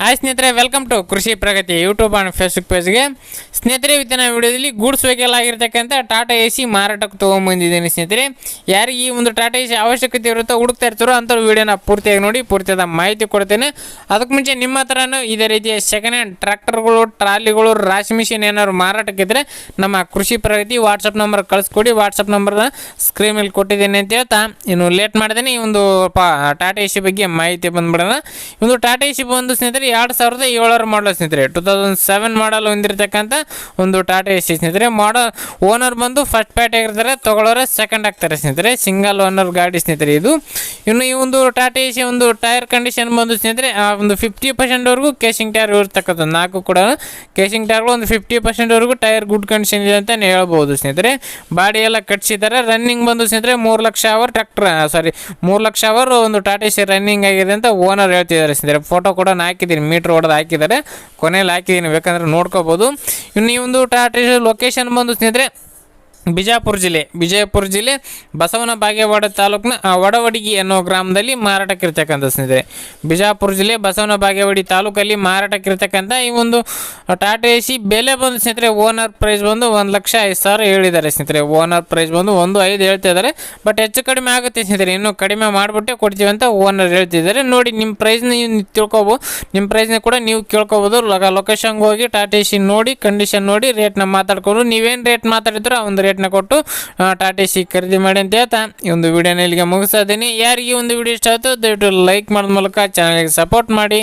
Hi ಸ್ನೇಹಿತರೆ welcome to Krishi Pragati YouTube and Facebook ಪೇಜ್ಗೆ ಸ್ನೇಹಿತರೆ, ಇವತ್ತಿನ ವಿಡಿಯೋದಲ್ಲಿ ಗೂಡ್ಸ್ ವೆಹಿಕಲ್ ಆಗಿರ್ತಕ್ಕಂಥ ಟಾಟಾ ಎ ಸಿ ಮಾರಾಟಕ್ಕೆ ತೊಗೊಂಬಂದಿದ್ದೀನಿ ಸ್ನೇಹಿತರೆ. ಯಾರಿಗೆ ಈ ಒಂದು ಟಾಟಾ ಎ ಸಿ ಅವಶ್ಯಕತೆ ಇರುತ್ತೋ, ಹುಡುಕ್ತಾ ಇರ್ತಾರೋ ಅಂಥವ್ರು ವಿಡಿಯೋನ ಪೂರ್ತಿಯಾಗಿ ನೋಡಿ, ಪೂರ್ತಿಯಾದ ಮಾಹಿತಿ ಕೊಡ್ತೇನೆ. ಅದಕ್ಕೆ ಮುಂಚೆ ನಿಮ್ಮ ಹತ್ರನೂ ಇದೇ ರೀತಿಯ ಸೆಕೆಂಡ್ ಹ್ಯಾಂಡ್ ಟ್ರ್ಯಾಕ್ಟರ್ಗಳು ಟ್ರಾಲಿಗಳು, ರಾಶಿ ಮಿಷಿನ್ ಏನಾದ್ರು ಮಾರಾಟಕ್ಕಿದ್ರೆ ನಮ್ಮ ಕೃಷಿ ಪ್ರಗತಿ ವಾಟ್ಸಪ್ ನಂಬರ್ ಕಳಿಸ್ಕೊಡಿ. ವಾಟ್ಸಪ್ ನಂಬರ್ನ ಸ್ಕ್ರೀನ್ ಮೇಲೆ ಕೊಟ್ಟಿದ್ದೇನೆ ಅಂತ ಹೇಳ್ತಾ, ಇನ್ನು ಲೇಟ್ ಮಾಡಿದ್ದೇನೆ ಈ ಒಂದು ಟಾಟಾ ಎ ಸಿ ಬಗ್ಗೆ ಮಾಹಿತಿ ಬಂದ್ಬಿಡೋಣ. ಒಂದು ಟಾಟಾ ಎ ಸಿ ಬಂದು ಸ್ನೇಹಿತರೆ ಎರಡು ಸಾವಿರದ ಏಳರ ಮಾಡಲ್ ಸ್ನೇಹಿತರೆ. ಟು ತೌಸಂಡ್ ಸೆವೆನ್ ಮಾಡಲ್ ಹೊಂದಿರತಕ್ಕಂಥ ಒಂದು ಟಾಟಾ ಎ ಸಿ ಸ್ನೇಹಿತರೆ. ಮಾಡಲ್ ಓನರ್ ಬಂದು ಫಸ್ಟ್ ಪ್ಯಾಟ್ ಆಗಿರ್ತಾರೆ, ತಗೊಳ್ಳೋರೆ ಸೆಕೆಂಡ್ ಆಗ್ತಾರೆ ಸ್ನೇಹಿತರೆ. ಸಿಂಗಲ್ ಓನರ್ ಗಾಡಿ ಸ್ನೇಹಿತರೆ ಇದು. ಇನ್ನು ಈ ಒಂದು ಟಾಟಾ ಎ ಸಿ ಒಂದು ಟೈರ್ ಕಂಡೀಷನ್ ಬಂದು ಸ್ನೇಹಿತರೆ ಒಂದು ಫಿಫ್ಟಿ ಪರ್ಸೆಂಟ್ವರೆಗೂ ಕೇಸಿಂಗ್ ಟೈರ್ ಇರ್ತಕ್ಕಂಥ ನಾಲ್ಕು ಕೂಡ ಕೇಸಿಂಗ್ ಟೈರ್ಗಳು ಒಂದು ಫಿಫ್ಟಿ ಪರ್ಸೆಂಟ್ವರೆಗೂ ಟೈರ್ ಗುಡ್ ಕಂಡೀಷನ್ ಇದೆ ಅಂತ ಹೇಳ್ಬೋದು ಸ್ನೇಹಿತರೆ. ಬಾಡಿ ಎಲ್ಲ ಕಟ್ಸಿದ್ದಾರೆ. ರನ್ನಿಂಗ್ ಬಂದು ಸ್ನೇಹಿತರೆ ಮೂರು ಲಕ್ಷ ಅವರ್ ಟ್ರ್ಯಾಕ್ಟರ್ ಸಾರಿ ಮೂರು ಲಕ್ಷ ಅವರ್ ಒಂದು ಟಾಟಾ ಸಿ ರನ್ನಿಂಗ್ ಆಗಿದೆ ಅಂತ ಓನರ್ ಹೇಳ್ತಿದ್ದಾರೆ ಸ್ನೇಹಿತರೆ. ಫೋಟೋ ಕೂಡ ನಾನು ಹಾಕಿದ್ದೀನಿ ಮೀಟ್ರ್ ಹೊಡೆದು ಹಾಕಿದ್ದಾರೆ. ಕೊನೆಯಲ್ಲಿ ಹಾಕಿದ್ದೀನಿ ಬೇಕಂದ್ರೆ ನೋಡ್ಕೋಬೋದು. ಇನ್ನು ಈ ಒಂದು ಟಾಟಾ ಲೊಕೇಶನ್ ಬಂದು ಸ್ನೇಹಿತರೆ ಬಿಜಾಪುರ ಜಿಲ್ಲೆ. ವಿಜಯಪುರ ಜಿಲ್ಲೆ ಬಸವನ ಬಾಗೇವಾಡ ತಾಲೂಕಿನ ವಡವಡಿಗಿ ಅನ್ನೋ ಗ್ರಾಮದಲ್ಲಿ ಮಾರಾಟಕ್ಕಿರ್ತಕ್ಕಂಥ ಸ್ನೇಹಿತರೆ. ಬಿಜಾಪುರ ಜಿಲ್ಲೆ ಬಸವನ ಬಾಗೇವಾಡಿ ತಾಲೂಕಲ್ಲಿ ಮಾರಾಟಕ್ಕಿರ್ತಕ್ಕಂಥ ಈ ಒಂದು ಟಾಟಾ ಎ ಸಿ ಬೆಲೆ ಬಂದು ಸ್ನೇಹಿತರೆ, ಓನರ್ ಪ್ರೈಸ್ ಬಂದು ಒಂದು ಲಕ್ಷ ಐದು ಸಾವಿರ ಹೇಳಿದ್ದಾರೆ ಸ್ನೇಹಿತರೆ. ಓನರ್ ಪ್ರೈಸ್ ಬಂದು ಒಂದು ಐದು ಹೇಳ್ತಾ ಇದ್ದಾರೆ. ಬಟ್ ಹೆಚ್ಚು ಕಡಿಮೆ ಆಗುತ್ತೆ ಸ್ನೇಹಿತರೆ. ಇನ್ನೂ ಕಡಿಮೆ ಮಾಡಿಬಿಟ್ಟೆ ಕೊಡ್ತೀವಿ ಅಂತ ಓನರ್ ಹೇಳ್ತಿದ್ದಾರೆ ನೋಡಿ ನಿಮ್ಮ ಪ್ರೈಸ್ನ ನೀವು ತಿಳ್ಕೊಬೋದು ನಿಮ್ಮ ಪ್ರೈಸ್ನ ಕೂಡ ನೀವು ಕೇಳ್ಕೊಬೋದು. ಲೊಕೇಶನ್ಗೆ ಹೋಗಿ ಟಾಟಾ ಎ ಸಿ ನೋಡಿ ಕಂಡೀಷನ್ ನೋಡಿ ರೇಟ್ನ ಮಾತಾಡ್ಕೊಂಡು, ನೀವೇನು ರೇಟ್ ಮಾತಾಡಿದ್ರು ಆ ಒಂದು ರೇಟ್ನ ಕೊಟ್ಟು ಆ, ಟಾಟಾ ಸಿ ಖರೀದಿ ಮಾಡಿ ಅಂತ ಹೇಳ್ತಾ. ಈ ಒಂದು ವಿಡಿಯೋನ ಇಲ್ಲಿಗೆ ಮುಗಿಸ್ತಾ ಇದ್ದೀನಿ. ಯಾರಿಗೆ ಒಂದು ವಿಡಿಯೋ ಇಷ್ಟ ಆಯಿತು ದಯವಿಟ್ಟು ಲೈಕ್ ಮಾಡೋದ ಮೂಲಕ ಚಾನಲ್ಗೆ ಸಪೋರ್ಟ್ ಮಾಡಿ.